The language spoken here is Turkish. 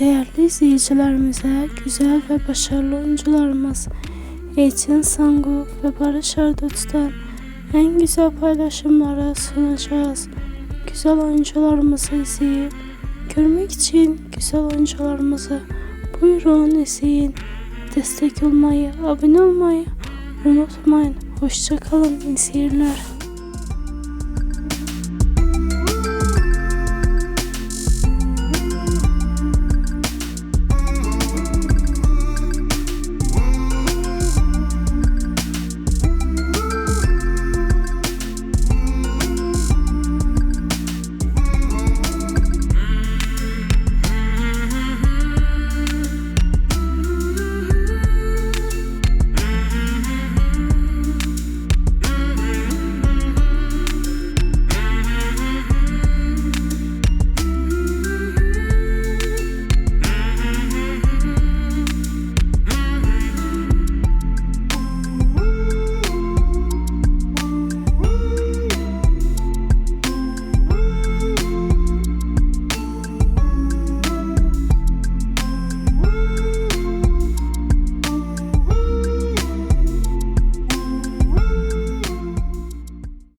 Değerli izleyicilerimize güzel ve başarılı oyuncularımız Eğitim Sangu ve Barış Arduç'tan en güzel paylaşımları sunacağız. Güzel oyuncularımızı izleyip görmek için güzel oyuncularımızı buyurun izleyin. Destek olmayı, abone olmayı unutmayın. Hoşçakalın iyi seyirler.